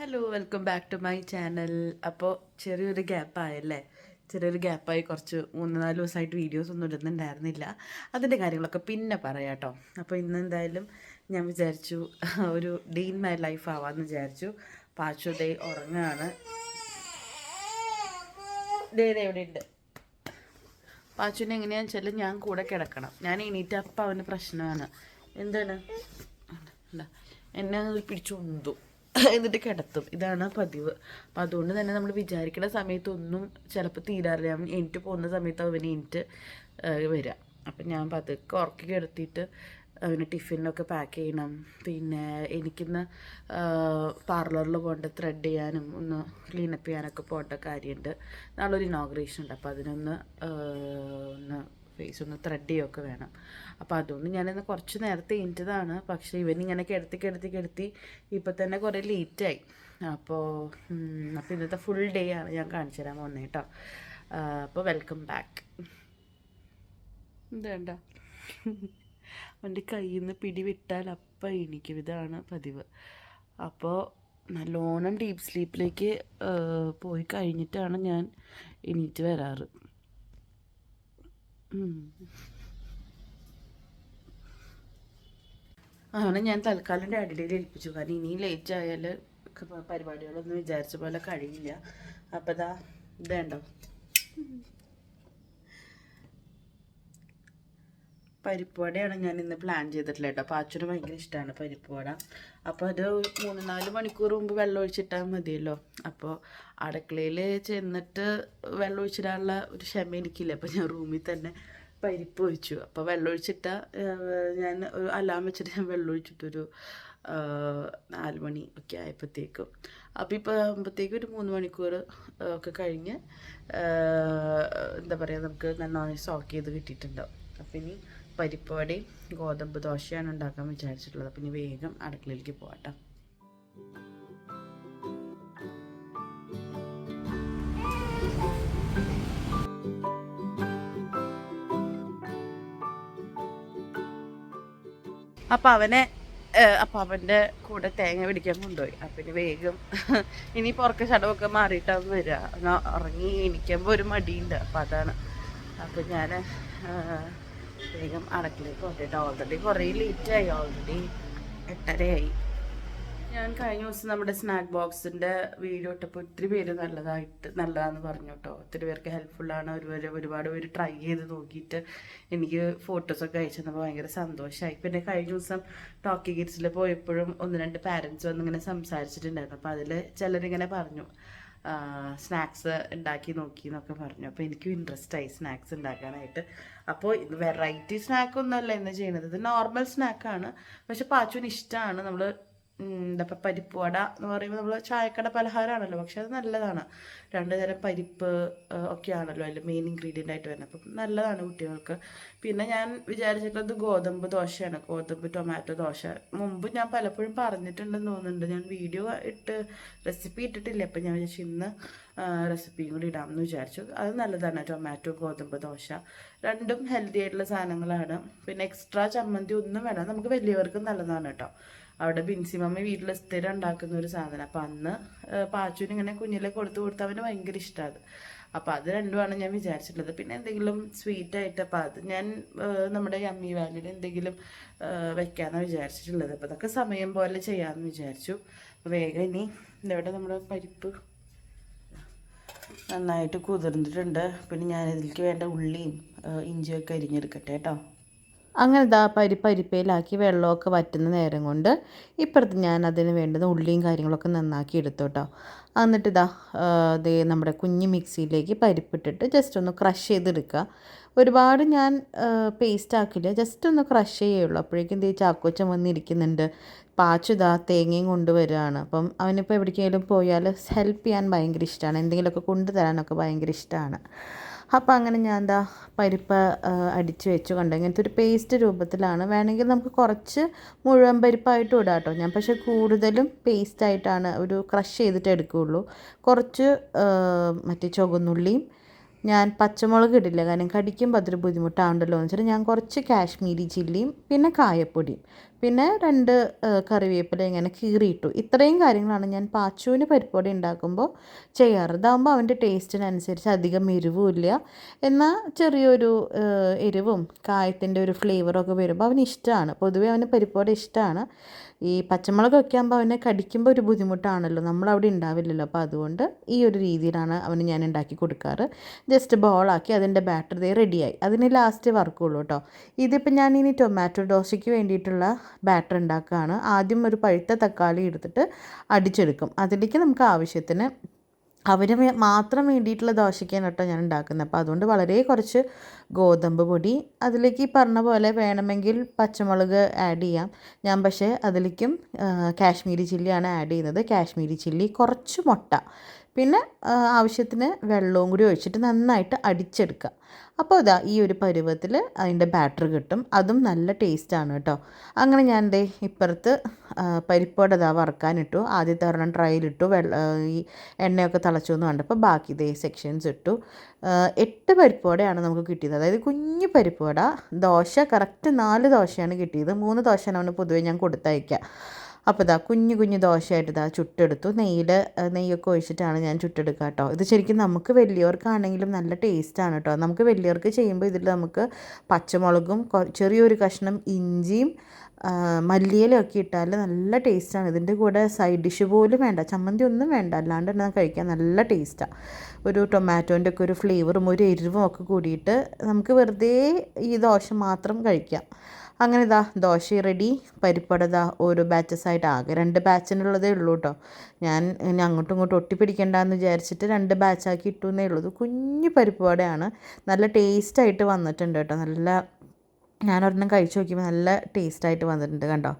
Hello welcome back to my channel അപ്പോൾ ചെറിയൊരു ഗ്യാപ്പായല്ലേ ചെറിയൊരു ഗ്യാപ്പായി കുറച്ച് മൂന്ന് നാല് ദിവസമായിട്ട് വീഡിയോസ് ഒന്നും ഇടുന്നുണ്ടായിരുന്നില്ല. അതിന്റെ കാര്യങ്ങളൊക്കെ പിന്നെ പറയാം കേട്ടോ. അപ്പോൾ ഇന്ന് എന്തായാലും ഞാൻ വിചാരിച്ചു ഒരു ഡീൻ മൈ ലൈഫ് ആവാമെന്ന് വിചാരിച്ചു. പാച്ചു ഉറങ്ങാണ്. ഉറങ്ങുകയാണ് ഡേ എവിടെ ഉണ്ട് പാച്ചുവിനെ എങ്ങനെയാണെന്ന് വെച്ചാൽ ഞാൻ കൂടെ കിടക്കണം. ഞാൻ എണീറ്റ് അപ്പം അവന് പ്രശ്നമാണ്. എന്താണ്. എന്നെ പിടിച്ചു ഉന്തു. എന്നിട്ട് കിടത്തും. ഇതാണ് പതിവ്. അപ്പം അതുകൊണ്ട് തന്നെ നമ്മൾ വിചാരിക്കുന്ന സമയത്തൊന്നും ചിലപ്പോൾ തീരാറില്ല. അവൻ എനിക്ക് പോകുന്ന സമയത്ത് അവന് എനിക്ക് വരിക അപ്പം ഞാൻ പതുക്കെ ഉറക്കി കിടത്തിയിട്ട് അവന് ടിഫിനിലൊക്കെ പാക്ക് ചെയ്യണം. പിന്നെ എനിക്കിന്ന് പാർലറിൽ പോകേണ്ട ത്രെഡ് ചെയ്യാനും ഒന്ന് ക്ലീനപ്പ് ചെയ്യാനൊക്കെ പോകേണ്ട കാര്യമുണ്ട് നാളെ ഒരു ഇനോഗ്രേഷൻ ഉണ്ട്. അപ്പോൾ അതിനൊന്ന് ഒന്ന് ഫേസ് ഒന്ന് ത്രെഡ് ചെയ്യുകയൊക്കെ വേണം. അപ്പോൾ അതുകൊണ്ട് ഞാനിന്ന് കുറച്ച് നേരത്തെ എണീറ്റതാണ് പക്ഷേ ഇങ്ങനെ കിടത്തി കിടത്തി കിടത്തി ഇപ്പം തന്നെ കുറേ ലേറ്റായി അപ്പോൾ അപ്പോൾ ഇന്നത്തെ ഫുൾ ഡേ ആണ് ഞാൻ കാണിച്ചു തരാൻ പോകുന്നത് കേട്ടോ. അപ്പോൾ വെൽക്കം ബാക്ക് എന്താ അവന്റെ കയ്യിൽ നിന്ന് പിടി വിട്ടാൽ അപ്പം എണീക്കും. ഇതാണ് പതിവ്. അപ്പോൾ നല്ലോണം ഡീപ്പ് സ്ലീപ്പിലേക്ക് പോയി കഴിഞ്ഞിട്ടാണ് ഞാൻ എണീറ്റ് വരാറ്. അവനെ ഞാൻ തൽക്കാലം ഡാഡിയിൽ ഏൽപ്പിച്ചു. കാരണം ഇനി ലേറ്റ് ആയാൽ പരിപാടികളൊന്നും വിചാരിച്ച പോലെ കഴിയില്ല. അപ്പം ഇതാ ഇതേണ്ടോ പരിപ്പുവടയാണ് ഞാൻ ഇന്ന് പ്ലാൻ ചെയ്തിട്ടില്ല കേട്ടോ. അപ്പോൾ അച്ഛന് ഭയങ്കര ഇഷ്ടമാണ് പരിപ്പുവട. അപ്പോൾ അത് മൂന്ന് നാല് മണിക്കൂർ മുമ്പ് വെള്ളം ഒഴിച്ചിട്ടാൽ മതിയല്ലോ. അപ്പോൾ അടുക്കളയിൽ ചെന്നിട്ട് വെള്ളം ഒഴിച്ചിടാനുള്ള ഒരു ക്ഷമ എനിക്കില്ല. അപ്പം ഞാൻ റൂമിൽ തന്നെ പരിപ്പ് ഒഴിച്ചു. അപ്പോൾ വെള്ളം ഒഴിച്ചിട്ട ഞാൻ ഒരു അലാം വെച്ചിട്ട് ഞാൻ വെള്ളം ഒഴിച്ചിട്ടൊരു മണി ഒക്കെ ആയപ്പോഴത്തേക്കും അപ്പോൾ ഇപ്പോൾ ആകുമ്പോഴത്തേക്കും ഒരു മൂന്ന് മണിക്കൂർ ഒക്കെ കഴിഞ്ഞ് എന്താ പറയുക നമുക്ക് നന്നായി സോക്ക് ചെയ്ത് കിട്ടിയിട്ടുണ്ടാവും അപ്പോൾ ഇനി പരിപ്പ് വടയും ഗോതമ്പ് ദോശയാണ് ഉണ്ടാക്കാൻ വിചാരിച്ചിട്ടുള്ളത്. അപ്പം ഇനി വേഗം അടുക്കളയിലേക്ക് പോകട്ടോ അപ്പം അവനെ അപ്പം അവന്റെ കൂടെ തേങ്ങ പിടിക്കാൻ കൊണ്ടുപോയി. അപ്പം ഇനി വേഗം ഇനി പുറക്കെ ചടവൊക്കെ മാറിയിട്ടാണ് വരിക. അവന് ഉറങ്ങി എണീക്കുമ്പോൾ ഒരു മടിയുണ്ട്. അപ്പം അതാണ്. അപ്പം ഞാൻ വേഗം അടക്കിലേക്ക് കൊണ്ടിട്ട് ഓൾറെഡി കുറേ ലേറ്റായി ഓൾറെഡി എട്ടരയായി. ഞാൻ കഴിഞ്ഞ ദിവസം നമ്മുടെ സ്നാക്ക് ബോക്സിന്റെ വീഡിയോ ഇട്ടപ്പോൾ ഒത്തിരി പേര് നല്ലതായിട്ട് നല്ലതാണെന്ന് പറഞ്ഞു കേട്ടോ. ഒത്തിരി പേർക്ക് ഹെൽപ്ഫുള്ളാണ് ഒരുപാട് ഒരുപാട് പേര് ട്രൈ ചെയ്ത് നോക്കിയിട്ട് എനിക്ക് ഫോട്ടോസൊക്കെ അയച്ചു തന്നപ്പോൾ ഭയങ്കര സന്തോഷമായി പിന്നെ കഴിഞ്ഞ ദിവസം ടോക്കി കിഡ്സിൽ പോയപ്പോഴും ഒന്ന് രണ്ട് പാരൻസ് വന്ന് ഇങ്ങനെ സംസാരിച്ചിട്ടുണ്ടായിരുന്നു. അപ്പോൾ അതിൽ ചിലരിങ്ങനെ പറഞ്ഞു സ്നാക്സ് ഉണ്ടാക്കി നോക്കി എന്നൊക്കെ പറഞ്ഞു. അപ്പോൾ എനിക്കും ഇൻട്രസ്റ്റ് ആയി സ്നാക്സ് ഉണ്ടാക്കാനായിട്ട്. അപ്പോൾ ഇത് വെറൈറ്റി സ്നാക്കൊന്നുമല്ല ഇന്ന് ചെയ്യുന്നത്. ഇത് നോർമൽ സ്നാക്കാണ് പക്ഷെ പാച്ചുവിന് ഇഷ്ടമാണ് നമ്മൾ എന്താ ഇപ്പം പരിപ്പ് വട എന്ന് പറയുമ്പോൾ നമ്മൾ ചായക്കട പലഹാരമാണല്ലോ പക്ഷെ അത് നല്ലതാണ്. രണ്ട് തരം പരിപ്പ് ഒക്കെ ആണല്ലോ അതിൽ മെയിൻ ഇൻഗ്രീഡിയന്റ് ആയിട്ട് വരുന്നത്. അപ്പം നല്ലതാണ് കുട്ടികൾക്ക്. പിന്നെ ഞാൻ വിചാരിച്ചിട്ടുള്ളത് ഗോതമ്പ് ദോശയാണ്. ഗോതമ്പ് ടൊമാറ്റോ ദോശ. മുമ്പ് ഞാൻ പലപ്പോഴും പറഞ്ഞിട്ടുണ്ടെന്ന് തോന്നുന്നുണ്ട്. ഞാൻ വീഡിയോ ഇട്ട് റെസിപ്പി ഇട്ടിട്ടില്ല. അപ്പം ഞാൻ വിചാരിച്ചു ഇന്ന് റെസിപ്പിയും കൂടി ഇടാമെന്ന് വിചാരിച്ചു. അത് നല്ലതാണ്. ടൊമാറ്റോ ഗോതമ്പ് ദോശ. രണ്ടും ഹെൽത്തി ആയിട്ടുള്ള സാധനങ്ങളാണ്. പിന്നെ എക്സ്ട്രാ ചമ്മന്തി ഒന്നും വേണം നമുക്ക് വലിയവർക്കും നല്ലതാണ് കേട്ടോ. അവിടെ ബിൻസിമമ്മ വീട്ടിൽ സ്ഥിരം ഉണ്ടാക്കുന്ന ഒരു സാധനം. അപ്പം അന്ന് പാച്ചുവിന് ഇങ്ങനെ കുഞ്ഞിലെ കൊടുത്തു കൊടുത്ത് അവന് ഭയങ്കര ഇഷ്ടമാണ് അപ്പോൾ അത് രണ്ടുമാണ് ഞാൻ വിചാരിച്ചിട്ടുള്ളത്. പിന്നെ എന്തെങ്കിലും സ്വീറ്റ് ആയിട്ട് അപ്പോൾ അത് ഞാൻ നമ്മുടെ യമ്മി വാലിൽ എന്തെങ്കിലും വെക്കാമെന്നാണ് വിചാരിച്ചിട്ടുള്ളത്. അപ്പോൾ അതൊക്കെ സമയം പോലെ ചെയ്യാമെന്ന് വിചാരിച്ചു. വേഗം ഇനി ഇവിടെ നമ്മുടെ പരിപ്പ് നന്നായിട്ട് കുതിർന്നിട്ടുണ്ട്. പിന്നെ ഞാൻ ഇതിലേക്ക് വേണ്ട ഉള്ളിയും ഇഞ്ചിയൊക്കെ അരിഞ്ഞെടുക്കട്ടെ കേട്ടോ. അങ്ങനെ ഇതാ പരി പരിപ്പയിലാക്കി വെള്ളമൊക്കെ വറ്റുന്ന നേരം കൊണ്ട് ഇപ്പുറത്ത് ഞാൻ അതിന് വേണ്ടുന്ന ഉള്ളിയും കാര്യങ്ങളൊക്കെ നന്നാക്കി എടുത്തു കേട്ടോ എന്നിട്ട് ഇതാ ദേ നമ്മുടെ കുഞ്ഞ് മിക്സിയിലേക്ക് പരിപ്പിട്ടിട്ട് ജസ്റ്റ് ഒന്ന് ക്രഷ് ചെയ്തെടുക്കുക. ഒരുപാട് ഞാൻ പേസ്റ്റ് ആക്കില്ല ജസ്റ്റ് ഒന്ന് ക്രഷ് ചെയ്യുള്ളൂ. അപ്പോഴേക്കും ദേ ചാക്കോച്ചൻ വന്നിരിക്കുന്നുണ്ട്. പാച്ചു ഇതാ തേങ്ങയും കൊണ്ടുവരികയാണ് അപ്പം അവനിപ്പോൾ എവിടേക്കെങ്കിലും പോയാൽ ഹെൽപ്പ് ചെയ്യാൻ ഭയങ്കര ഇഷ്ടമാണ് എന്തെങ്കിലുമൊക്കെ കൊണ്ടുതരാനൊക്കെ ഭയങ്കര ഇഷ്ടമാണ് അപ്പോൾ അങ്ങനെ ഞാൻ എന്താ പരിപ്പ് അടിച്ച് വെച്ചു. കണ്ടു? ഇങ്ങനത്തെ ഒരു പേസ്റ്റ് രൂപത്തിലാണ്. വേണമെങ്കിൽ നമുക്ക് കുറച്ച് മുഴുവൻ പരിപ്പായിട്ട് ഇടാം കേട്ടോ. ഞാൻ പക്ഷേ കൂടുതലും പേസ്റ്റായിട്ടാണ് ഒരു ക്രഷ് ചെയ്തിട്ട് എടുക്കുകയുള്ളൂ. കുറച്ച് മറ്റേ ചുവന്നുള്ളിയും ഞാൻ പച്ചമുളക് ഇടില്ല കാരണം കടിക്കുമ്പോൾ അതൊരു ബുദ്ധിമുട്ടാവുണ്ടല്ലോ എന്ന് വെച്ചാൽ ഞാൻ കുറച്ച് കാശ്മീരി ചില്ലിയും പിന്നെ കായപ്പൊടിയും പിന്നെ രണ്ട് കറിവേപ്പില ഇങ്ങനെ കീറിയിട്ടു. ഇത്രയും കാര്യങ്ങളാണ് ഞാൻ പാച്ചുവിന് പരിപ്പൊടി ഉണ്ടാക്കുമ്പോൾ ചെയ്യാറ്. ഇതാകുമ്പോൾ അവന്റെ ടേസ്റ്റിനനുസരിച്ച് അധികം എരിവുമില്ല എന്നാൽ ചെറിയൊരു എരിവും കായത്തിന്റെ ഒരു ഫ്ലേവറൊക്കെ വരുമ്പോൾ അവന് ഇഷ്ടമാണ് പൊതുവേ അവന് പരിപ്പൊടി ഇഷ്ടമാണ് ഈ പച്ചമുളക് ആകുമ്പോൾ അവനെ കടിക്കുമ്പോൾ ഒരു ബുദ്ധിമുട്ടാണല്ലോ. നമ്മളവിടെ ഉണ്ടാവില്ലല്ലോ അപ്പോൾ അതുകൊണ്ട് ഈ ഒരു രീതിയിലാണ് അവന് ഞാൻ ഉണ്ടാക്കി കൊടുക്കാറ്. ജസ്റ്റ് ബോളാക്കി അതിന്റെ ബാറ്റർ ദേ റെഡിയായി അതിന് ലാസ്റ്റ് വർക്കുള്ളൂ കേട്ടോ ഇതിപ്പോൾ ഞാൻ ഇനി ടൊമാറ്റോ ദോശയ്ക്ക് വേണ്ടിയിട്ടുള്ള ബാറ്റർ ഉണ്ടാക്കുകയാണ് ആദ്യം ഒരു പഴുത്ത തക്കാളി എടുത്തിട്ട് അടിച്ചെടുക്കും. അതിലേക്ക് നമുക്ക് ആവശ്യത്തിന് അവന് മാത്രം വേണ്ടിയിട്ടുള്ള ദോശയ്ക്കാണ് കേട്ടോ ഞാൻ ഉണ്ടാക്കുന്നത്. അപ്പോൾ അതുകൊണ്ട് വളരെ കുറച്ച് ഗോതമ്പ് പൊടി അതിലേക്ക് ഈ പറഞ്ഞ പോലെ വേണമെങ്കിൽ പച്ചമുളക് ആഡ് ചെയ്യാം. ഞാൻ പക്ഷേ അതിലേക്കും കാശ്മീരി ചില്ലിയാണ് ആഡ് ചെയ്യുന്നത്. കാശ്മീരി ചില്ലി കുറച്ച് മുട്ട. പിന്നെ ആവശ്യത്തിന് വെള്ളവും കൂടി ഒഴിച്ചിട്ട് നന്നായിട്ട് അടിച്ചെടുക്കുക. അപ്പോൾ ഇതാ ഈ ഒരു പരുവത്തിൽ അതിന്റെ ബാറ്റർ കിട്ടും. അതും നല്ല ടേസ്റ്റാണ് കേട്ടോ. അങ്ങനെ ഞാൻ എന്റെ ഇപ്പുറത്ത് പരിപ്പോടെ ഇതാ വറക്കാനിട്ടു. ആദ്യത്തെ ഒരെണ്ണം ട്രയലിട്ടു വെള്ള ഈ എണ്ണയൊക്കെ തിളച്ചു എന്ന് കണ്ടപ്പോൾ ബാക്കി ഇതേ സെക്ഷൻസ് ഇട്ടു. എട്ട് പരിപ്പോടെയാണ് നമുക്ക് കിട്ടിയത്. അതായത് കുഞ്ഞു പരിപ്പോട ദോശ കറക്റ്റ് നാല് ദോശയാണ് കിട്ടിയത്. മൂന്ന് ദോശയാണ് പൊതുവേ ഞാൻ കൊടുത്തയക്കുക അപ്പോൾ ഇതാ കുഞ്ഞു കുഞ്ഞു ദോശയായിട്ട് ഇതാ ചുട്ടെടുത്തു. നെയ്യിൽ നെയ്യൊക്കെ ഒഴിച്ചിട്ടാണ് ഞാൻ ചുട്ടെടുക്കുക കേട്ടോ. ഇത് ശരിക്കും നമുക്ക് വലിയവർക്കാണെങ്കിലും നല്ല ടേസ്റ്റാണ് കേട്ടോ. നമുക്ക് വലിയവർക്ക് ചെയ്യുമ്പോൾ ഇതിൽ നമുക്ക് പച്ചമുളകും ചെറിയൊരു കഷ്ണം ഇഞ്ചിയും മല്ലിയിലൊക്കെ ഇട്ടാൽ നല്ല ടേസ്റ്റാണ്. ഇതിന്റെ കൂടെ സൈഡ് ഡിഷ് പോലും വേണ്ട. ചമ്മന്തി ഒന്നും വേണ്ട. അല്ലാണ്ട് തന്നെ കഴിക്കാൻ നല്ല ടേസ്റ്റാണ് ഒരു ടൊമാറ്റോന്റെ ഒക്കെ ഒരു ഫ്ലേവറും ഒരു എരിവും ഒക്കെ കൂടിയിട്ട് നമുക്ക് വെറുതെ ഈ ദോശ മാത്രം കഴിക്കാം. അങ്ങനെ ഇതാ ദോശ റെഡി പരിപ്പട ഇതാ ഓരോ ബാച്ചസ് ആയിട്ട് ആകെ രണ്ട് ബാച്ചിനുള്ളതേ ഉള്ളൂ കേട്ടോ ഞാൻ ഇനി അങ്ങോട്ടും ഇങ്ങോട്ടും ഒട്ടിപ്പിടിക്കണ്ടെന്ന് വിചാരിച്ചിട്ട് രണ്ട് ബാച്ചാക്കി ഇട്ടു എന്നേ ഉള്ളൂ. കുഞ്ഞു പരിപ്പ് വടയാണ്. നല്ല ടേസ്റ്റായിട്ട് വന്നിട്ടുണ്ട് കേട്ടോ നല്ല ഞാനൊരെണ്ണം കഴിച്ചു നോക്കിയപ്പോൾ നല്ല ടേസ്റ്റായിട്ട് വന്നിട്ടുണ്ട് കണ്ടോ.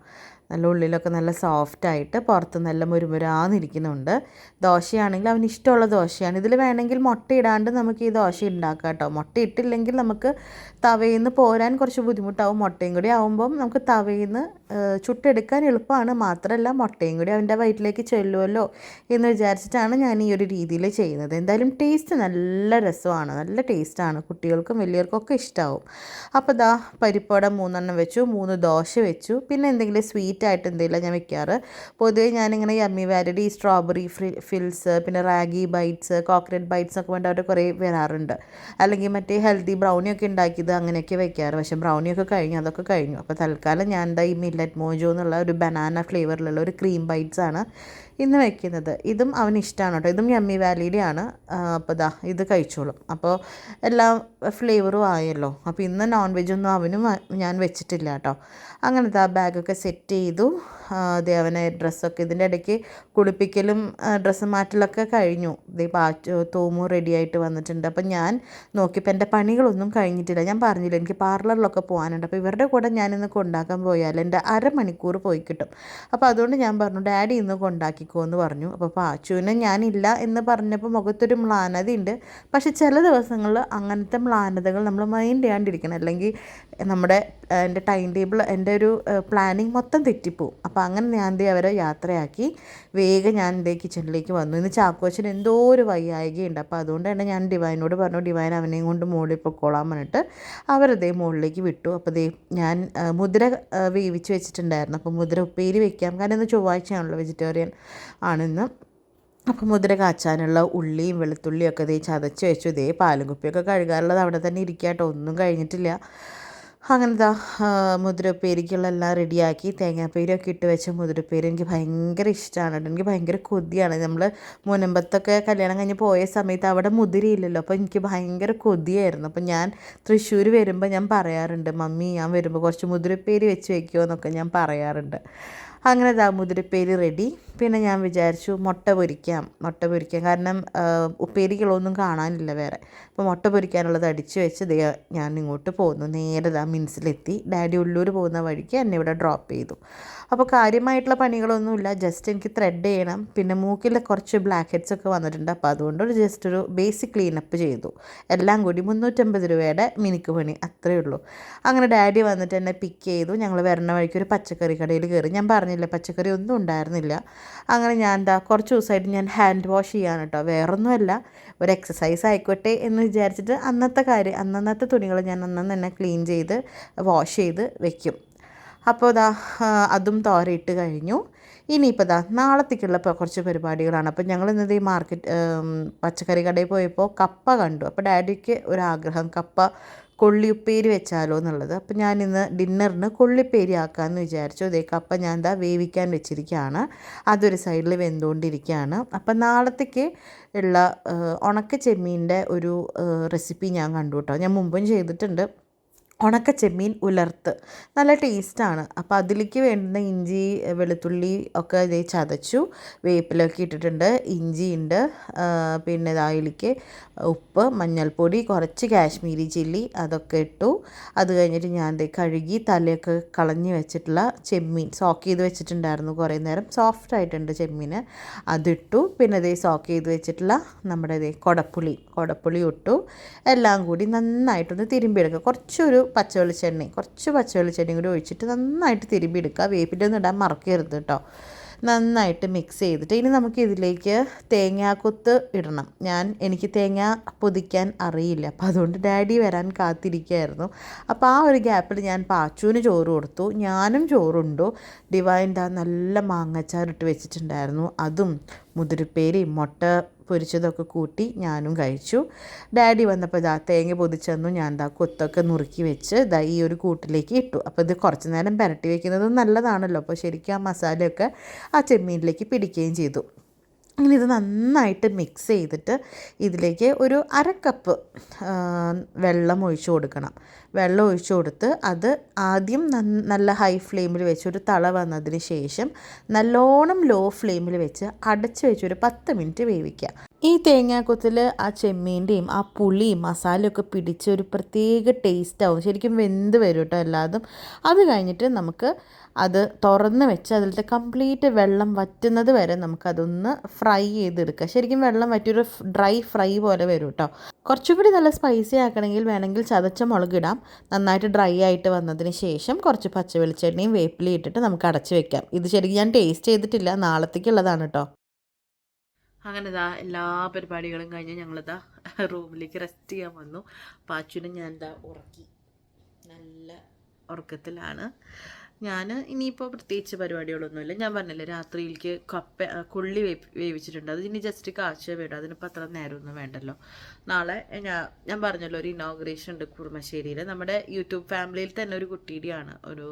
നല്ല ഉള്ളിലൊക്കെ നല്ല സോഫ്റ്റായിട്ട് പുറത്ത് നല്ല മുരുമുരാന്നിരിക്കുന്നുണ്ട്. ദോശയാണെങ്കിൽ അവന് ഇഷ്ടമുള്ള ദോശയാണ്. ഇതിൽ വേണമെങ്കിൽ മുട്ട ഇടാണ്ട് നമുക്ക് ഈ ദോശ ഉണ്ടാക്കാം കേട്ടോ. മുട്ട ഇട്ടില്ലെങ്കിൽ നമുക്ക് തവയിൽ നിന്ന് പോരാൻ കുറച്ച് ബുദ്ധിമുട്ടാവും. മുട്ടയും കൂടി ആവുമ്പം നമുക്ക് തവയിൽ നിന്ന് ചുട്ടെടുക്കാൻ എളുപ്പമാണ്. മാത്രമല്ല മുട്ടയും കൂടി അവന്റെ വയറ്റിലേക്ക് ചെല്ലുമല്ലോ എന്ന് വിചാരിച്ചിട്ടാണ് ഞാൻ ഈ ഒരു രീതിയിൽ ചെയ്യുന്നത്. എന്തായാലും ടേസ്റ്റ് നല്ല രസമാണ്. നല്ല ടേസ്റ്റാണ് കുട്ടികൾക്കും വലിയവർക്കും ഒക്കെ ഇഷ്ടമാവും അപ്പോൾ ദാ പരിപ്പോടെ മൂന്നെണ്ണം വെച്ചു മൂന്ന് ദോശ വെച്ചു. പിന്നെ എന്തെങ്കിലും സ്വീറ്റ് ആയിട്ട് എന്തെങ്കിലും ഞാൻ വെക്കാറ്. പൊതുവേ ഞാനിങ്ങനെ യമ്മി ഈ സ്ട്രോബെറി ഫിൽസ് പിന്നെ റാഗി ബൈറ്റ്സ് കോക്കനട്ട് ബൈറ്റ്സ് ഒക്കെ വേണ്ട അവിടെ കുറേ വരാറുണ്ട്. അല്ലെങ്കിൽ മറ്റേ ഹെൽത്തി ബ്രൗണി ഒക്കെ ഉണ്ടാക്കിയത് അങ്ങനെയൊക്കെ വെക്കാറ്. പക്ഷെ ബ്രൗണി ഒക്കെ കഴിഞ്ഞു അതൊക്കെ കഴിഞ്ഞു. അപ്പോൾ തൽക്കാലം ഞാൻ എന്താ ഈ മില്ലറ്റ് മോജോ എന്നുള്ള ഒരു ബനാന ഫ്ലേവറിലുള്ള ഒരു ക്രീം ബൈറ്റ്സ് ആണ് ഇന്ന് വെക്കുന്നത്. ഇതും അവന് ഇഷ്ടമാണ് കേട്ടോ. ഇതും യമ്മി വാലിയുടെയാണ് അപ്പോൾ ഇതാ ഇത് കഴിച്ചോളും. അപ്പോൾ എല്ലാ ഫ്ലേവറും ആയല്ലോ. അപ്പോൾ ഇന്ന് നോൺ വെജ് ഒന്നും അവനും ഞാൻ വെച്ചിട്ടില്ല കേട്ടോ. അങ്ങനത്തെ ആ ബാഗൊക്കെ സെറ്റ് ചെയ്തു. അതെ അവനെ ഡ്രസ്സൊക്കെ ഇതിന്റെ ഇടയ്ക്ക് കുളിപ്പിക്കലും ഡ്രസ്സ് മാറ്റലൊക്കെ കഴിഞ്ഞു. ഇതേ പാച്ചു തൂമും റെഡിയായിട്ട് വന്നിട്ടുണ്ട്. അപ്പം ഞാൻ നോക്കിയപ്പോൾ എന്റെ പണികളൊന്നും കഴിഞ്ഞിട്ടില്ല. ഞാൻ പറഞ്ഞില്ല എനിക്ക് പാർലറിലൊക്കെ പോകാനുണ്ട് അപ്പോൾ ഇവരുടെ കൂടെ ഞാനിന്ന് കൊണ്ടാക്കാൻ പോയാൽ എന്റെ അരമണിക്കൂർ പോയി കിട്ടും. അപ്പോൾ അതുകൊണ്ട് ഞാൻ പറഞ്ഞു ഡാഡി ഇന്ന് കൊണ്ടാക്കിക്കോ എന്ന് പറഞ്ഞു. അപ്പോൾ പാച്ചുവിനെ ഞാനില്ല എന്ന് പറഞ്ഞപ്പോൾ മുഖത്തൊരു മ്ലാനതയുണ്ട്. പക്ഷെ ചില ദിവസങ്ങളിൽ അങ്ങനത്തെ മ്ലാനതകൾ നമ്മൾ മൈൻഡ് ചെയ്യാണ്ടിരിക്കണം. അല്ലെങ്കിൽ നമ്മുടെ എന്റെ ടൈം ടേബിൾ എന്റെ ഒരു പ്ലാനിങ് മൊത്തം തെറ്റിപ്പോവും. അപ്പോൾ അങ്ങനെ ഞാൻ ദേ അവരെ യാത്രയാക്കി. വേഗം ഞാൻ ദേ കിച്ചണിലേക്ക് വന്നു. ഇന്ന് ചാക്കോച്ചന് എന്തോ ഒരു വയ്യായികയുണ്ട്. അപ്പോൾ അതുകൊണ്ട് തന്നെ ഞാൻ ഡിവൈനോട് പറഞ്ഞു ഡിവൈൻ അവനെയും കൊണ്ട് മുകളിൽ പൊക്കോളാൻ പറഞ്ഞിട്ട് അവരതേ മുകളിലേക്ക് വിട്ടു. അപ്പോൾ ദേ ഞാൻ മുദ്ര വേവിച്ച് വെച്ചിട്ടുണ്ടായിരുന്നു. അപ്പോൾ മുദ്ര ഉപ്പേരി വെക്കാം. കാരണം ഇന്ന് ചൊവ്വാഴ്ചയാണല്ലോ വെജിറ്റേറിയൻ ആണെന്ന്. അപ്പോൾ മുദ്ര കാച്ചാനുള്ള ഉള്ളിയും വെളുത്തുള്ളിയും ഒക്കെ ദേ ചതച്ച് വെച്ചു. ഇതേ പാലും കുപ്പിയൊക്കെ കഴുകാറുള്ളത് അവിടെ തന്നെ ഇരിക്കാട്ടോ. ഒന്നും കഴിഞ്ഞിട്ടില്ല. അങ്ങനത്തെ മുതിരപ്പേരിക്കുള്ള എല്ലാം റെഡിയാക്കി തേങ്ങാപ്പേരൊക്കെ ഇട്ട് വെച്ച മുതിരപ്പേര് എനിക്ക് ഭയങ്കര ഇഷ്ടമാണ് കേട്ടോ. എനിക്ക് ഭയങ്കര കൊതിയാണ്. നമ്മൾ മുനമ്പത്തൊക്കെ കല്യാണം കഴിഞ്ഞ് പോയ സമയത്ത് അവിടെ മുതിരയില്ലല്ലോ. അപ്പോൾ എനിക്ക് ഭയങ്കര കൊതിയായിരുന്നു. അപ്പോൾ ഞാൻ തൃശ്ശൂർ വരുമ്പോൾ ഞാൻ പറയാറുണ്ട് മമ്മി ഞാൻ വരുമ്പോൾ കുറച്ച് മുതിരപ്പേര് വെച്ച് വയ്ക്കുമോ എന്നൊക്കെ ഞാൻ പറയാറുണ്ട്. അങ്ങനെ ദാ മുതിരപ്പേര് റെഡി പിന്നെ ഞാൻ വിചാരിച്ചു മുട്ട പൊരിക്കാം മുട്ട പൊരിക്കാം. കാരണം ഉപ്പേരികളൊന്നും കാണാനില്ല വേറെ. അപ്പോൾ മുട്ട പൊരിക്കാനുള്ളത് അടിച്ച് വെച്ച് ദേ ഞാൻ ഇങ്ങോട്ട് പോന്നു. നേരെ ദാ മിൻസിലെത്തി. ഡാഡി ഉള്ളൂർ പോകുന്ന വഴിക്ക് എന്നെ ഇവിടെ ഡ്രോപ്പ് ചെയ്തു. അപ്പോൾ കാര്യമായിട്ടുള്ള പണികളൊന്നുമില്ല. ജസ്റ്റ് എനിക്ക് ത്രെഡ് ചെയ്യണം. പിന്നെ മൂക്കിൽ കുറച്ച് ബ്ലാക്ക് ഹെഡ്സ് ഒക്കെ വന്നിട്ടുണ്ട്. അപ്പോൾ അതുകൊണ്ട് ഒരു ജസ്റ്റ് ഒരു ബേസിക് ക്ലീനപ്പ് ചെയ്തു. എല്ലാം കൂടി മുന്നൂറ്റമ്പത് രൂപയുടെ മിനിക്ക് പണി. അത്രയേ ഉള്ളൂ. അങ്ങനെ ഡാഡി വന്നിട്ട് എന്നെ പിക്ക് ചെയ്തു. ഞങ്ങൾ വരണ വഴിക്ക് ഒരു പച്ചക്കറി കടയിൽ കയറി. ഞാൻ പറഞ്ഞില്ല പച്ചക്കറി ഒന്നും ഉണ്ടായിരുന്നില്ല. അങ്ങനെ ഞാൻ എന്താ കുറച്ച് ദിവസമായിട്ട് ഞാൻ ഹാൻഡ് വാഷ് ചെയ്യാണ് കേട്ടോ വേറൊന്നുമല്ല. ഒരു എക്സസൈസ് ആയിക്കോട്ടെ എന്ന് വിചാരിച്ചിട്ട് അന്നത്തെ കാര്യം അന്നന്നത്തെ തുണികൾ ഞാൻ അന്നന്ന് തന്നെ ക്ലീൻ ചെയ്ത് വാഷ് ചെയ്ത് വെക്കും. അപ്പോൾ ഇതാ അതും തോരയിട്ട് കഴിഞ്ഞു. ഇനിയിപ്പോൾ ഇതാ നാളത്തേക്കുള്ള കുറച്ച് പരിപാടികളാണ്. അപ്പോൾ ഞങ്ങൾ ഇന്നത്തെ ഈ മാർക്കറ്റ് പച്ചക്കറി കടയിൽ പോയപ്പോൾ കപ്പ കണ്ടു. അപ്പോൾ ഡാഡിക്ക് ഒരാഗ്രഹം കപ്പ കൊള്ളിയുപ്പേരി വെച്ചാലോ എന്നുള്ളത്. അപ്പോൾ ഞാൻ ഇന്ന് ഡിന്നറിന് കൊള്ളിപ്പേരി ആക്കാമെന്ന് വിചാരിച്ചു. അതേ കപ്പ ഞാൻ എന്താ വേവിക്കാൻ വെച്ചിരിക്കുകയാണ്. അതൊരു സൈഡിൽ വെന്തുകൊണ്ടിരിക്കുകയാണ് അപ്പം നാളത്തേക്ക് ഉള്ള ഉണക്ക ചെമ്മീന്റെ ഒരു റെസിപ്പി ഞാൻ കണ്ടു കേട്ടോ. ഞാൻ മുമ്പും ചെയ്തിട്ടുണ്ട്. ഉണക്ക ചെമ്മീൻ ഉലർത്ത്. നല്ല ടേസ്റ്റാണ്. അപ്പോൾ അതിലേക്ക് വേണ്ടുന്ന ഇഞ്ചി വെളുത്തുള്ളി ഒക്കെ ഇതേ ചതച്ചു. വേപ്പിലൊക്കെ ഇട്ടിട്ടുണ്ട്. ഇഞ്ചി ഉണ്ട് പിന്നെ അതിലേക്ക് ഉപ്പ് മഞ്ഞൾപ്പൊടി കുറച്ച് കാശ്മീരി ചില്ലി അതൊക്കെ ഇട്ടു. അത് കഴിഞ്ഞിട്ട് ഞാൻ ദേ കഴുകി തലയൊക്കെ കളഞ്ഞ് വെച്ചിട്ടുള്ള ചെമ്മീൻ സോക്ക് ചെയ്ത് വെച്ചിട്ടുണ്ടായിരുന്നു കുറേ നേരം. സോഫ്റ്റ് ആയിട്ടുണ്ട് ചെമ്മീൻ അതിട്ടു പിന്നെ ദേ സോക്ക് ചെയ്ത് വെച്ചിട്ടുള്ള നമ്മുടെ ദേ കൊടപ്പുളി കൊടപ്പുളി ഇട്ടു. എല്ലാം കൂടി നന്നായിട്ടൊന്ന് തിരുമ്പിയെടുക്കുക. കുറച്ചൊരു പച്ച വെളിച്ചെണ്ണ കുറച്ച് പച്ച വെളിച്ചെണ്ണ കൂടി ഒഴിച്ചിട്ട് നന്നായിട്ട് തിരുമ്പി എടുക്കുക. വേപ്പിന്റെ ഒന്നും ഇടാൻ മറക്കരുത് കേട്ടോ. നന്നായിട്ട് മിക്സ് ചെയ്തിട്ട് ഇനി നമുക്ക് ഇതിലേക്ക് തേങ്ങാക്കൊത്ത് ഇടണം. ഞാൻ എനിക്ക് തേങ്ങ പൊതിക്കാൻ അറിയില്ല. അപ്പോൾ അതുകൊണ്ട് ഡാഡി വരാൻ കാത്തിരിക്കുകയായിരുന്നു. അപ്പോൾ ആ ഒരു ഗ്യാപ്പിൽ ഞാൻ പാച്ചുവിന് ചോറ് കൊടുത്തു. ഞാനും ചോറുണ്ടു. ഡിവൈന്റെ നല്ല മാങ്ങച്ചാറിട്ട് വെച്ചിട്ടുണ്ടായിരുന്നു. അതും മുതിരിപ്പേരിയും മുട്ട പൊരിച്ചതൊക്കെ കൂട്ടി ഞാനും കഴിച്ചു. ഡാഡി വന്നപ്പോൾ ഇതാ തേങ്ങ പൊതിച്ചെന്നു ഞാൻ ഇതാ കൊത്തൊക്കെ നുറുക്കി വെച്ച് ഇതാ ഈ ഒരു കൂട്ടിലേക്ക് ഇട്ടു. അപ്പോൾ ഇത് കുറച്ച് നേരം പുരട്ടി വെക്കുന്നത് നല്ലതാണല്ലോ. അപ്പോൾ ശരിക്കും ആ മസാലയൊക്കെ ആ ചെമ്മീനിലേക്ക് പിടിക്കുകയും ചെയ്തു. ഇനി ഇത് നന്നായിട്ട് മിക്സ് ചെയ്തിട്ട് ഇതിലേക്ക് ഒരു അര കപ്പ് വെള്ളം ഒഴിച്ചു കൊടുക്കണം. വെള്ളം ഒഴിച്ചു കൊടുത്ത് അത് ആദ്യം നല്ല ഹൈ ഫ്ലെയിമിൽ വെച്ച് ഒരു തള വന്നതിന് ശേഷം നല്ലോണം ലോ ഫ്ലെയിമിൽ വെച്ച് അടച്ച് വെച്ച് ഒരു പത്ത് മിനിറ്റ് വേവിക്കുക. ഈ തേങ്ങാക്കൊത്തിൽ ആ ചെമ്മീന്റെയും ആ പുളിയും മസാലയൊക്കെ പിടിച്ച് ഒരു പ്രത്യേക ടേസ്റ്റ് ആവും. ശരിക്കും വെന്ത് വരും കേട്ടോ എല്ലാതും. അത് കഴിഞ്ഞിട്ട് നമുക്ക് അത് തുറന്ന് വെച്ച് അതിലത്തെ കംപ്ലീറ്റ് വെള്ളം വറ്റുന്നത് വരെ നമുക്കതൊന്ന് ഫ്രൈ ചെയ്തെടുക്കുക ശരിക്കും വെള്ളം വറ്റിയൊരു ഡ്രൈ ഫ്രൈ പോലെ വരും കേട്ടോ കുറച്ചും കൂടി നല്ല സ്പൈസി ആക്കണമെങ്കിൽ വേണമെങ്കിൽ ചതച്ച മുളക് ഇടാം. നന്നായിട്ട് ഡ്രൈ ആയിട്ട് വന്നതിന് ശേഷം കുറച്ച് പച്ച വെളിച്ചെണ്ണയും വേപ്പിലയും ഇട്ടിട്ട് നമുക്ക് അടച്ച് വെക്കാം. ഇത് ശരിക്കും ഞാൻ ടേസ്റ്റ് ചെയ്തിട്ടില്ല. നാളത്തേക്കുള്ളതാണ് കേട്ടോ അങ്ങനെ ഇതാ എല്ലാ പരിപാടികളും കഴിഞ്ഞ് ഞങ്ങളിതാ റൂമിലേക്ക് റെസ്റ്റ് ചെയ്യാൻ വന്നു. പാച്ചുവിനെ ഞാൻ എന്താ ഉറക്കി. നല്ല ഉറക്കത്തിലാണ്. ഞാൻ ഇനിയിപ്പോൾ പ്രത്യേകിച്ച് പരിപാടികളൊന്നുമില്ല. ഞാൻ പറഞ്ഞില്ലേ രാത്രിയിലേക്ക് കപ്പ കുള്ളി വേവി വേവിച്ചിട്ടുണ്ട്. അത് ഇനി ജസ്റ്റ് കാച്ച വേണ്ട അതിനിപ്പോൾ അത്ര നേരമൊന്നും വേണ്ടല്ലോ. നാളെ ഞാൻ ഞാൻ പറഞ്ഞല്ലോ ഒരു ഇനോഗ്രേഷൻ ഉണ്ട് കുറുമശ്ശേരിയിൽ നമ്മുടെ യൂട്യൂബ് ഫാമിലിയിൽ തന്നെ ഒരു കുട്ടിയുടെയാണ്. ഒരു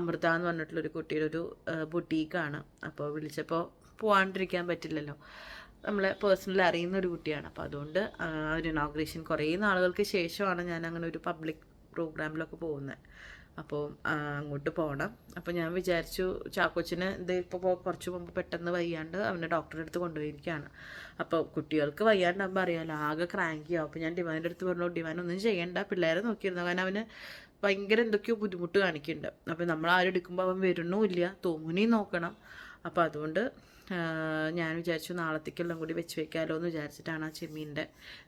അമൃത എന്ന് പറഞ്ഞിട്ടുള്ളൊരു കുട്ടിയുടെ ഒരു ബുട്ടീക്കാണ് അപ്പോൾ വിളിച്ചപ്പോൾ പോവാണ്ടിരിക്കാൻ പറ്റില്ലല്ലോ. നമ്മളെ പേഴ്സണലി അറിയുന്ന ഒരു കുട്ടിയാണ്. അപ്പോൾ അതുകൊണ്ട് ആ ഒരു ഇനോഗ്രേഷൻ കുറേ നാളുകൾക്ക് ശേഷമാണ് ഞാൻ അങ്ങനെ ഒരു പബ്ലിക് പ്രോഗ്രാമിലൊക്കെ പോകുന്നത് അപ്പോൾ അങ്ങോട്ട് പോകണം അപ്പോൾ ഞാൻ വിചാരിച്ചു ചാക്കോച്ചിന് ഇത് ഇപ്പോൾ കുറച്ച് മുമ്പ് പെട്ടെന്ന് വയ്യാണ്ട് അവനെ ഡോക്ടറുടെ അടുത്ത് കൊണ്ടുപോയിരിക്കുകയാണ് അപ്പോൾ കുട്ടികൾക്ക് വയ്യാണ്ടാകുമ്പോൾ അറിയാമല്ലോ ആകെ ക്രാങ്കിയാവും അപ്പോൾ ഞാൻ ഡിവാന്റെ അടുത്ത് പറഞ്ഞു ഡിവാൻ ഒന്നും ചെയ്യണ്ട. പിള്ളേരെ നോക്കിയിരുന്നു? കാരണം അവന് ഭയങ്കര എന്തൊക്കെയോ ബുദ്ധിമുട്ട് കാണിക്കുന്നുണ്ട് അപ്പോൾ നമ്മൾ ആരും എടുക്കുമ്പോൾ അവൻ വരണമില്ല തോമുനെയും നോക്കണം. അപ്പോൾ അതുകൊണ്ട് ഞാൻ വിചാരിച്ചു നാളത്തേക്കെല്ലാം കൂടി വെച്ച് വെക്കാമല്ലോ എന്ന് വിചാരിച്ചിട്ടാണ് ആ ചെമ്മീന്റെ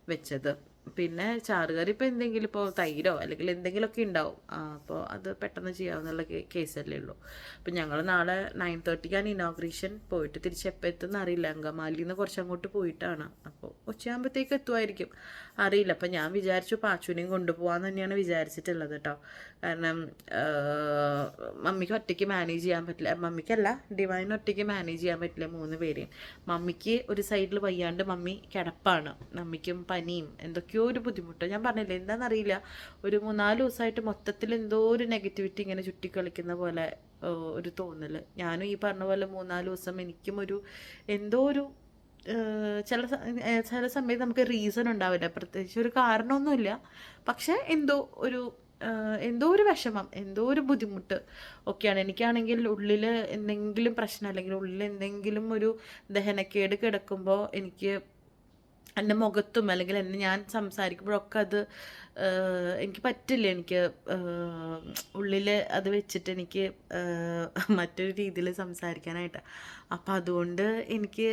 വെച്ചത്. പിന്നെ ചാറുകറി ഇപ്പോൾ എന്തെങ്കിലും ഇപ്പോൾ തൈരോ അല്ലെങ്കിൽ എന്തെങ്കിലുമൊക്കെ ഉണ്ടാവും. അപ്പോൾ അത് പെട്ടെന്ന് ചെയ്യാവുന്നുള്ള കേസല്ലേ ഉള്ളൂ. അപ്പോൾ ഞങ്ങൾ നാളെ നയൻ തേർട്ടിക്കാണ് ഇനോഗ്രേഷൻ പോയിട്ട് തിരിച്ച് എപ്പോൾ എത്തുന്ന അറിയില്ല. അങ്കമാലിയിൽ നിന്ന് കുറച്ച് അങ്ങോട്ട് പോയിട്ടാണ്. അപ്പോൾ ഉച്ചയാകുമ്പോഴത്തേക്ക് എത്തുമായിരിക്കും അറിയില്ല. അപ്പം ഞാൻ വിചാരിച്ചു പാച്ചുവിനെയും കൊണ്ടുപോകാമെന്ന് തന്നെയാണ് വിചാരിച്ചിട്ടുള്ളത് കേട്ടോ കാരണം മമ്മിക്ക് ഒറ്റയ്ക്ക് മാനേജ് ചെയ്യാൻ പറ്റില്ല. മമ്മിക്കല്ല ഡിവൈൻ ഒറ്റയ്ക്ക് മാനേജ് ചെയ്യാൻ പറ്റില്ല മൂന്ന് പേരെയും. മമ്മിക്ക് ഒരു സൈഡിൽ വയ്യാണ്ട് മമ്മി കിടപ്പാണ്. മമ്മിക്കും പനിയും എന്തൊക്കെയോ ഒരു ബുദ്ധിമുട്ട്? ഞാൻ പറഞ്ഞില്ലേ എന്താണെന്നറിയില്ല ഒരു മൂന്നാൽ ദിവസമായിട്ട് മൊത്തത്തിൽ എന്തോ ഒരു നെഗറ്റിവിറ്റി ഇങ്ങനെ ചുറ്റിക്കളിക്കുന്ന പോലെ ഒരു തോന്നൽ ഞാനും ഈ പറഞ്ഞ പോലെ മൂന്നാൽ ദിവസം എനിക്കും ഒരു എന്തോ ഒരു ചില ചില സമയത്ത് നമുക്ക് റീസൺ ഉണ്ടാവില്ല. പ്രത്യേകിച്ച് ഒരു കാരണമൊന്നുമില്ല. പക്ഷേ എന്തോ ഒരു എന്തോ ഒരു വിഷമം എന്തോ ഒരു ബുദ്ധിമുട്ട് ഒക്കെയാണ്. എനിക്കാണെങ്കിൽ ഉള്ളിൽ എന്തെങ്കിലും പ്രശ്നം അല്ലെങ്കിൽ ഉള്ളിൽ എന്തെങ്കിലും ഒരു ദഹനക്കേട് കിടക്കുമ്പോൾ എനിക്ക് എന്റെ മുഖത്തും അല്ലെങ്കിൽ എന്നെ ഞാൻ സംസാരിക്കുമ്പോഴൊക്കെ അത് എനിക്ക് പറ്റില്ല. എനിക്ക് ഉള്ളിൽ അത് വെച്ചിട്ട് എനിക്ക് മറ്റൊരു രീതിയിൽ സംസാരിക്കാനായിട്ട്. അപ്പം അതുകൊണ്ട് എനിക്ക്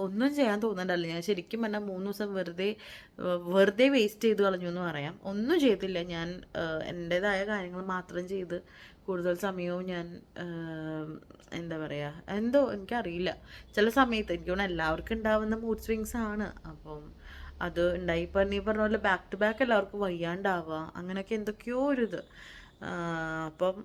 ഒന്നും ചെയ്യാൻ തോന്നുന്നുണ്ടല്ലോ ഞാൻ ശരിക്കും പറഞ്ഞാൽ മൂന്ന് ദിവസം വെറുതെ വെറുതെ വേസ്റ്റ് ചെയ്ത് കളഞ്ഞു എന്ന് പറയാം. ഒന്നും ചെയ്തില്ല. ഞാൻ എന്റെതായ കാര്യങ്ങൾ മാത്രം ചെയ്ത് കൂടുതൽ സമയവും ഞാൻ എന്താ പറയുക എന്തോ എനിക്കറിയില്ല. ചില സമയത്ത് എനിക്ക് തോന്നുന്നു എല്ലാവർക്കും ഉണ്ടാവുന്ന മൂഡ് സ്വിങ്സ് ആണ്. അപ്പം അത് ഉണ്ടായി ഇപ്പം നീ പറഞ്ഞ പോലെ ബാക്ക് ടു ബാക്ക് എല്ലാവർക്കും വയ്യാണ്ടാവുക അങ്ങനെയൊക്കെ എന്തൊക്കെയോ ഒരു ഇത് അപ്പം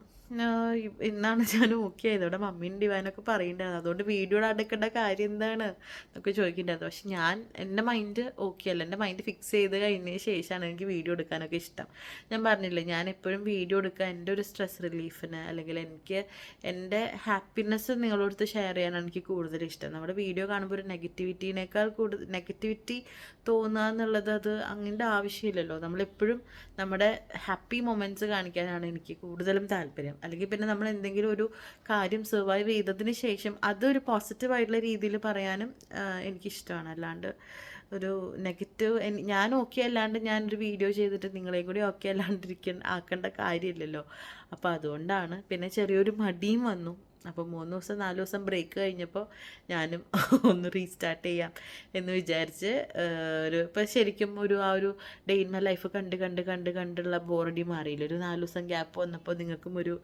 ഇന്നാണ് ഞാൻ ഓക്കെ ആയത് ഇവിടെ മമ്മീന്റെ ഡിവാനൊക്കെ പറയുന്നുണ്ടായിരുന്നു അതുകൊണ്ട് വീഡിയോ അടുക്കേണ്ട കാര്യം എന്താണ് എന്നൊക്കെ ചോദിക്കുന്നുണ്ടായിരുന്നു പക്ഷെ ഞാൻ എന്റെ മൈൻഡ് ഓക്കെ അല്ല. എന്റെ മൈൻഡ് ഫിക്സ് ചെയ്ത് കഴിഞ്ഞതിന് ശേഷമാണ് എനിക്ക് വീഡിയോ എടുക്കാനൊക്കെ ഇഷ്ടം. ഞാൻ പറഞ്ഞില്ലേ ഞാൻ എപ്പോഴും വീഡിയോ എടുക്കുക എന്റെ ഒരു സ്ട്രെസ് റിലീഫിന് അല്ലെങ്കിൽ എനിക്ക് എന്റെ ഹാപ്പിനെസ് നിങ്ങളോടുത്ത് ഷെയർ ചെയ്യാനാണ് എനിക്ക് കൂടുതൽ ഇഷ്ടം. നമ്മുടെ വീഡിയോ കാണുമ്പോൾ ഒരു നെഗറ്റിവിറ്റീനേക്കാൾ കൂടുതൽ നെഗറ്റിവിറ്റി തോന്നുക എന്നുള്ളത് അത് അങ്ങനത്തെ ആവശ്യമില്ലല്ലോ. നമ്മളെപ്പോഴും നമ്മുടെ ഹാപ്പി മൊമെന്റ്സ് കാണിക്കാനാണ് എനിക്ക് കൂടുതലും താല്പര്യം. അല്ലെങ്കിൽ പിന്നെ നമ്മൾ എന്തെങ്കിലും ഒരു കാര്യം സർവൈവ് ചെയ്തതിന് ശേഷം അതൊരു പോസിറ്റീവായിട്ടുള്ള രീതിയിൽ പറയാനും എനിക്കിഷ്ടമാണ്. അല്ലാണ്ട് ഒരു നെഗറ്റീവ് ഞാൻ ഓക്കെ അല്ലാണ്ട് ഞാനൊരു വീഡിയോ ചെയ്തിട്ട് നിങ്ങളെയും കൂടി ഓക്കെ അല്ലാണ്ടിരിക്കാൻ ആക്കേണ്ട കാര്യമില്ലല്ലോ. അപ്പോൾ അതുകൊണ്ടാണ് പിന്നെ ചെറിയൊരു മടിയും വന്നു. അപ്പോൾ മൂന്ന് ദിവസം നാല് ദിവസം ബ്രേക്ക് കഴിഞ്ഞപ്പോൾ ഞാനും ഒന്ന് റീസ്റ്റാർട്ട് ചെയ്യാം എന്ന് വിചാരിച്ച് ഒരു ഇപ്പം ശരിക്കും ഒരു ആ ഒരു ഡേ മൈ ലൈഫ് കണ്ട് കണ്ട് കണ്ട് കണ്ടുള്ള ബോറടി മാറിയില്ല. ഒരു നാല് ദിവസം ഗ്യാപ്പ് വന്നപ്പോൾ നിങ്ങൾക്കും ഒരു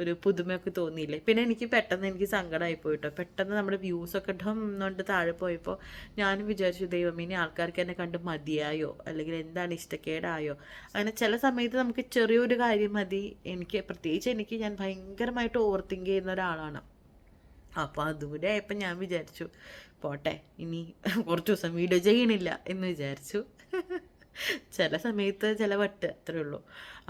ഒരു പുതുമയൊക്കെ തോന്നിയില്ലേ? പിന്നെ എനിക്ക് പെട്ടെന്ന് എനിക്ക് സങ്കടമായി പോയിട്ടോ പെട്ടെന്ന് നമ്മുടെ വ്യൂസ് ഒക്കെ എന്നുകൊണ്ട് താഴെ പോയപ്പോൾ ഞാനും വിചാരിച്ചു ദൈവം ഇനി ആൾക്കാർക്ക് എന്നെ കണ്ട് മതിയായോ? അല്ലെങ്കിൽ എന്താണ് ഇഷ്ടക്കേടായോ? അങ്ങനെ ചില സമയത്ത് നമുക്ക് ചെറിയൊരു കാര്യം മതി. എനിക്ക് പ്രത്യേകിച്ച് എനിക്ക് ഞാൻ ഭയങ്കരമായിട്ട് ഓവർ തിങ്ക് ചെയ്യുന്ന ഒരാളാണ്. അപ്പോൾ അതുകൂടെ ആയപ്പോൾ ഞാൻ വിചാരിച്ചു പോട്ടെ ഇനി കുറച്ച് ദിവസം വീഡിയോ ചെയ്യണില്ല എന്ന് വിചാരിച്ചു. ചില സമയത്ത് ചില വട്ട് അത്രേ ഉള്ളൂ.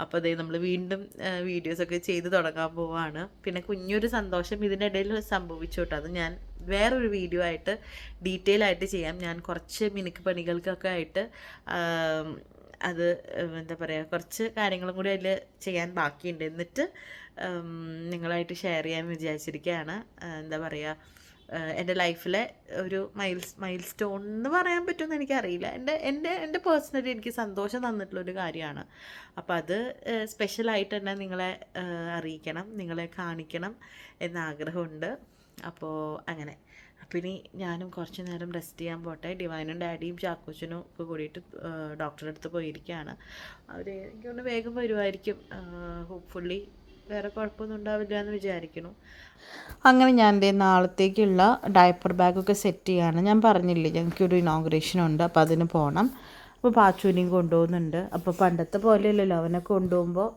അപ്പോൾ അതേ നമ്മൾ വീണ്ടും വീഡിയോസൊക്കെ ചെയ്ത് തുടങ്ങാൻ പോവാണ്. പിന്നെ കുഞ്ഞൊരു സന്തോഷം ഇതിന്റെ ഇടയിൽ സംഭവിച്ചു കേട്ടോ. അത് ഞാൻ വേറൊരു വീഡിയോ ആയിട്ട് ഡീറ്റെയിൽ ആയിട്ട് ചെയ്യാം. ഞാൻ കുറച്ച് മിനുക്ക് പണികൾക്കൊക്കെ ആയിട്ട് അത് എന്താ പറയുക കുറച്ച് കാര്യങ്ങളും കൂടി അതിൽ ചെയ്യാൻ ബാക്കിയുണ്ട്. എന്നിട്ട് നിങ്ങളായിട്ട് ഷെയർ ചെയ്യാൻ വിചാരിച്ചിരിക്കുകയാണ് എന്താ പറയുക എന്റെ ലൈഫിലെ ഒരു മൈൽസ് മൈൽ സ്റ്റോൺ എന്ന് പറയാൻ പറ്റുമെന്ന് എനിക്കറിയില്ല. എന്റെ എന്റെ എന്റെ പേഴ്സണലി എനിക്ക് സന്തോഷം തന്നിട്ടുള്ളൊരു കാര്യമാണ്. അപ്പോൾ അത് സ്പെഷ്യലായിട്ട് തന്നെ നിങ്ങളെ അറിയിക്കണം നിങ്ങളെ കാണിക്കണം എന്ന ആഗ്രഹമുണ്ട്. അപ്പോൾ അങ്ങനെ. അപ്പോൾ ഇനി ഞാനും കുറച്ച് നേരം റെസ്റ്റ് ചെയ്യാൻ പോട്ടെ. ഡിവൈനും ഡാഡിയും ചാക്കോച്ചനും ഒക്കെ കൂടിയിട്ട് ഡോക്ടറെ അടുത്ത് പോയിരിക്കുകയാണ് അവർ എനിക്കൊന്ന് വേഗം വരുമായിരിക്കും ഹോപ്പ്ഫുള്ളി വേറെ കുഴപ്പമൊന്നും ഉണ്ടാവില്ല എന്ന് വിചാരിക്കുന്നു. അങ്ങനെ ഞാൻ എന്റെ നാളത്തേക്കുള്ള ഡയപ്പർ ബാഗൊക്കെ സെറ്റ് ചെയ്യാണ്. ഞാൻ പറഞ്ഞില്ലേ ഞങ്ങൾക്കൊരു ഇനോഗ്രേഷൻ ഉണ്ട് അപ്പോൾ അതിന് പോകണം അപ്പോൾ പാച്ചൂനെയും കൊണ്ടുപോകുന്നുണ്ട്. അപ്പോൾ പണ്ടത്തെ പോലെയല്ലല്ലോ അവനെ കൊണ്ടുപോകുമ്പോൾ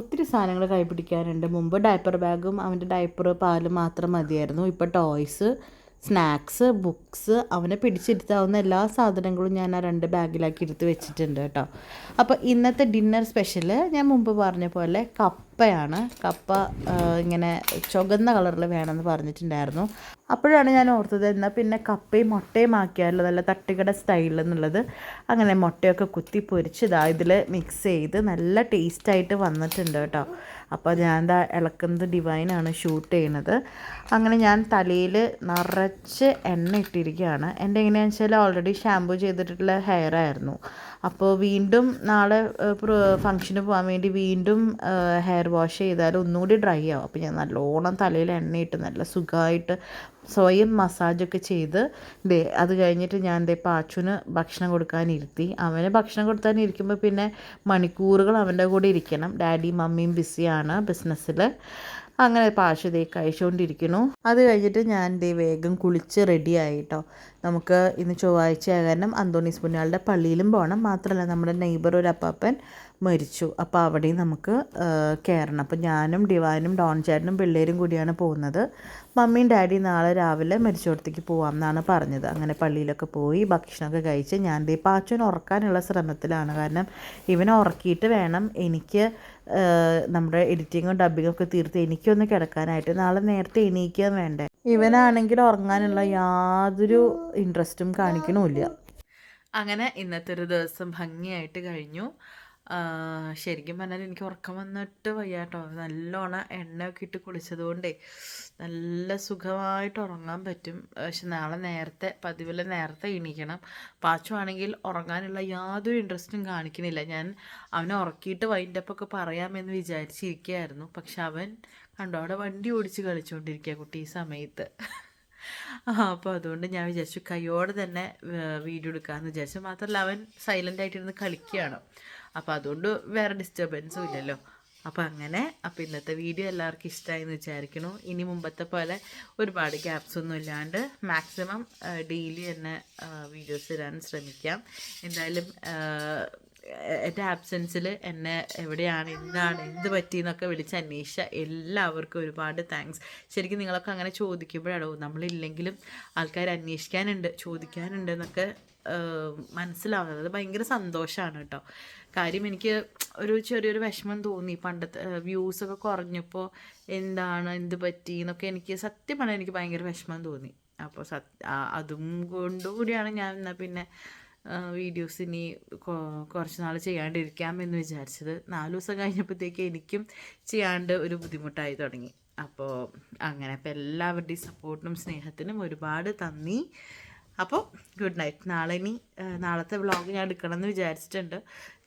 ഒത്തിരി സാധനങ്ങൾ കൈ പിടിക്കാനുണ്ട്. മുമ്പ് ഡയപ്പർ ബാഗും അവന്റെ ഡയപ്പർ പാലും മാത്രം മതിയായിരുന്നു. ഇപ്പോൾ ടോയ്സ് സ്നാക്സ് ബുക്സ് അവനെ പിടിച്ചിരുത്താവുന്ന എല്ലാ സാധനങ്ങളും ഞാൻ ആ രണ്ട് ബാഗിലാക്കി എടുത്ത് വെച്ചിട്ടുണ്ട് കേട്ടോ. അപ്പോൾ ഇന്നത്തെ ഡിന്നർ സ്പെഷ്യൽ ഞാൻ മുമ്പ് പറഞ്ഞ പോലെ കപ്പയാണ്. കപ്പ ഇങ്ങനെ ചുവന്ന കളറിൽ വേണമെന്ന് പറഞ്ഞിട്ടുണ്ടായിരുന്നു. അപ്പോഴാണ് ഞാൻ ഓർത്തത് എന്നാൽ പിന്നെ കപ്പയും മുട്ടയും ആക്കിയാലോ നല്ല തട്ടുകട സ്റ്റൈലിൽ എന്നുള്ളത്. അങ്ങനെ മുട്ടയൊക്കെ കുത്തി പൊരിച്ച് ഇതാ ഇതിൽ മിക്സ് ചെയ്ത് നല്ല ടേസ്റ്റായിട്ട് വന്നിട്ടുണ്ട് കേട്ടോ. അപ്പോൾ ഞാൻ എന്താ ഇളക്കുന്നത് ഡിവൈനാണ് ഷൂട്ട് ചെയ്യുന്നത്. അങ്ങനെ ഞാൻ തലയിൽ നിറച്ച് എണ്ണ ഇട്ടിരിക്കുകയാണ്. എന്റെ എങ്ങനെയാണെന്ന് വെച്ചാൽ ഓൾറെഡി ഷാമ്പു ചെയ്തിട്ടുള്ള ഹെയർ ആയിരുന്നു. അപ്പോൾ വീണ്ടും നാളെ ഫംഗ്ഷന് പോകാൻ വേണ്ടി വീണ്ടും ഹെയർ വാഷ് ചെയ്താൽ ഒന്നുകൂടി ഡ്രൈ ആവും. അപ്പോൾ ഞാൻ നല്ലോണം തലയിൽ എണ്ണയിട്ട് നല്ല സുഖമായിട്ട് സ്വയം മസാജൊക്കെ ചെയ്ത് ദേ അത് കഴിഞ്ഞിട്ട് ഞാൻ ദേ പാച്ചുന് ഭക്ഷണം കൊടുക്കാനിരുത്തി അവന് ഭക്ഷണം കൊടുക്കാനിരിക്കുമ്പോൾ പിന്നെ മണിക്കൂറുകൾ അവന്റെ കൂടെ ഇരിക്കണം. ഡാഡി മമ്മിയും ബിസിയാണ് ബിസിനസ്സിൽ അങ്ങനെ പാശു ദേ കഴിച്ചുകൊണ്ടിരിക്കുന്നു അത് കഴിഞ്ഞിട്ട് ഞാൻ ദേ വേഗം കുളിച്ച് റെഡി ആയിട്ടോ. നമുക്ക് ഇന്ന് ചൊവ്വാഴ്ച കാരണം അന്തോണീസ് പുണ്യാളുടെ പള്ളിയിലും പോകണം മാത്രമല്ല നമ്മുടെ നെയ്ബർ ഒരു അപ്പാപ്പൻ മരിച്ചു. അപ്പോൾ അവിടെയും നമുക്ക് കയറണം അപ്പോൾ ഞാനും ഡിവാനും ഡോൺ ചേട്ടനും പിള്ളേരും കൂടിയാണ് പോകുന്നത്. മമ്മിയും ഡാഡിയും നാളെ രാവിലെ മരിച്ചോടത്തേക്ക് പോകാം എന്നാണ് പറഞ്ഞത്. അങ്ങനെ പള്ളിയിലൊക്കെ പോയി ഭക്ഷണമൊക്കെ കഴിച്ച് ഞാൻ ദേ പാച്ചുവിനെ ഉറക്കാനുള്ള ശ്രമത്തിലാണ്. കാരണം ഇവനെ ഉറക്കിയിട്ട് വേണം എനിക്ക് നമ്മുടെ എഡിറ്റിങ്ങും ഡബിങ്ങും ഒക്കെ തീർത്ത് എനിക്കൊന്ന് കിടക്കാനായിട്ട് നാളെ നേരത്തെ എണീക്കാൻ വേണ്ടേ. ഇവനാണെങ്കിൽ ഉറങ്ങാനുള്ള യാതൊരു ഇൻട്രസ്റ്റും കാണിക്കണമില്ല. അങ്ങനെ ഇന്നത്തെ ഒരു ദിവസം ഭംഗിയായിട്ട് കഴിഞ്ഞു. ശരിക്കും പറഞ്ഞാൽ എനിക്ക് ഉറക്കം വന്നിട്ട് വയ്യാട്ടോ നല്ലോണം എണ്ണയൊക്കെ ഇട്ട് കുളിച്ചതുകൊണ്ടേ നല്ല സുഖമായിട്ട് ഉറങ്ങാൻ പറ്റും. പക്ഷെ നാളെ നേരത്തെ പതിവിലെ നേരത്തെ എണീക്കണം. പാച്ചുവാണെങ്കിൽ ഉറങ്ങാനുള്ള യാതൊരു ഇൻട്രസ്റ്റും കാണിക്കുന്നില്ല. ഞാൻ അവനെ ഉറക്കിയിട്ട് വൈൻഡപ്പൊക്കെ പറയാമെന്ന് വിചാരിച്ചിരിക്കുകയായിരുന്നു. പക്ഷെ അവൻ കണ്ടോ അവിടെ വണ്ടി ഓടിച്ച് കളിച്ചുകൊണ്ടിരിക്കുക കുട്ടി ഈ സമയത്ത്. അപ്പോൾ അതുകൊണ്ട് ഞാൻ വിചാരിച്ചു കൈയോടെ തന്നെ വീഡിയോ എടുക്കാമെന്ന് വിചാരിച്ചു. മാത്രമല്ല അവൻ സൈലന്റ് ആയിട്ടിരുന്ന് കളിക്കുകയാണ്. അപ്പോൾ അതുകൊണ്ട് വേറെ ഡിസ്റ്റർബൻസും ഇല്ലല്ലോ. അപ്പോൾ അങ്ങനെ അപ്പോൾ ഇന്നത്തെ വീഡിയോ എല്ലാവർക്കും ഇഷ്ടമായി എന്ന് വിചാരിക്കണു ഇനി മുമ്പത്തെ പോലെ ഒരുപാട് ഗ്യാപ്സ് ഒന്നും ഇല്ലാണ്ട് മാക്സിമം ഡെയിലി തന്നെ വീഡിയോസ് ഇടാൻ ശ്രമിക്കാം. എന്തായാലും എന്റെ ആബ്സെൻസിൽ എന്നെ എവിടെയാണ് എന്താണ് എന്ത് പറ്റി എന്നൊക്കെ വിളിച്ച് അന്വേഷിച്ച എല്ലാവർക്കും ഒരുപാട് താങ്ക്സ് ശരിക്കും നിങ്ങളൊക്കെ അങ്ങനെ ചോദിക്കുമ്പോഴാണോ നമ്മളില്ലെങ്കിലും ആൾക്കാർ അന്വേഷിക്കാനുണ്ട് ചോദിക്കാനുണ്ട് എന്നൊക്കെ മനസ്സിലാവുന്നത്. അത് ഭയങ്കര സന്തോഷമാണ് കേട്ടോ. കാര്യം എനിക്ക് ഒരു ചെറിയൊരു വിഷമം തോന്നി. പണ്ടത്തെ വ്യൂസൊക്കെ കുറഞ്ഞപ്പോൾ എന്താണ് എന്ത് പറ്റി എന്നൊക്കെ എനിക്ക് സത്യം പറഞ്ഞാൽ എനിക്ക് ഭയങ്കര വിഷമം തോന്നി. അപ്പോൾ സത് അതും കൊണ്ടുകൂടിയാണ് ഞാൻ എന്നാൽ പിന്നെ വീഡിയോസ് ഇനി കുറച്ച് നാൾ ചെയ്യാണ്ടിരിക്കാം എന്ന് വിചാരിച്ചത്. നാല് ദിവസം കഴിഞ്ഞപ്പോഴത്തേക്ക് എനിക്കും ചെയ്യാണ്ട് ഒരു ബുദ്ധിമുട്ടായി തുടങ്ങി. അപ്പോൾ അങ്ങനെ അപ്പോൾ എല്ലാവരുടെയും സപ്പോർട്ടിനും സ്നേഹത്തിനും ഒരുപാട് നന്ദി. അപ്പോൾ ഗുഡ് നൈറ്റ് നാളെ ഇനി നാളത്തെ വ്ളോഗ് ഞാൻ എടുക്കണം എന്ന് വിചാരിച്ചിട്ടുണ്ട്.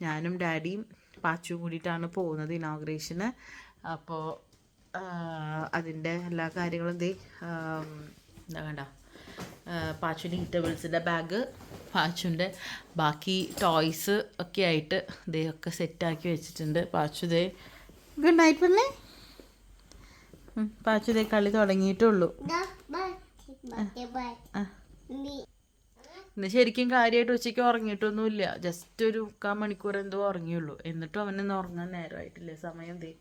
ഞാനും ഡാഡിയും പാച്ചും കൂടിയിട്ടാണ് പോകുന്നത് ഇനോഗ്രേഷന് അപ്പോൾ അതിന്റെ എല്ലാ കാര്യങ്ങളും ദേ എന്താ കണ്ട? പാച്ചുവിന്റെ ഈറ്റബിൾസിന്റെ ബാഗ് പാച്ചുവിന്റെ ബാക്കി ടോയ്സ് ഒക്കെ ആയിട്ട് ഒക്കെ സെറ്റാക്കി വെച്ചിട്ടുണ്ട്. പാച്ചു ദേ ഗുഡ് നൈറ്റ് പിന്നെ പാച്ചു ദേ കളി തുടങ്ങിയിട്ടുള്ളൂ. എന്നാൽ ഇന്ന് ശരിക്കും കാര്യമായിട്ട് ഉച്ചയ്ക്ക് ഉറങ്ങിയിട്ടൊന്നുമില്ല. ജസ്റ്റ് ഒരു മുക്കാൽ മണിക്കൂർ എന്തോ ഉറങ്ങിയുള്ളൂ. എന്നിട്ടും അവനൊന്നും ഉറങ്ങാൻ നേരമായിട്ടില്ല. സമയം ദേ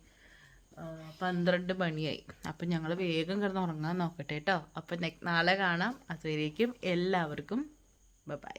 പന്ത്രണ്ട് മണിയായി. അപ്പം ഞങ്ങൾ വേഗം കിടന്ന് ഉറങ്ങാൻ നോക്കട്ടെ കേട്ടോ അപ്പം നാളെ കാണാം. അതുവരേക്കും എല്ലാവർക്കും ബൈ.